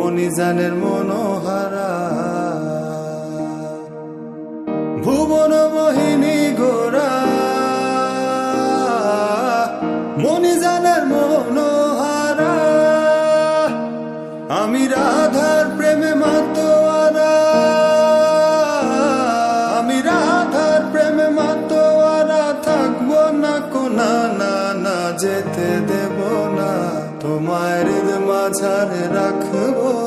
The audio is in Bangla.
মনিজানের মনোহারা। ভুবন মোহিনী গোরা। মনিজানের মনোহারা। আমি রাধার প্রেমে মাতোয়ারা। প্রেমে থাকব না কোনা না না, যেতে দেব না। তোমার মাঝারে রাখব।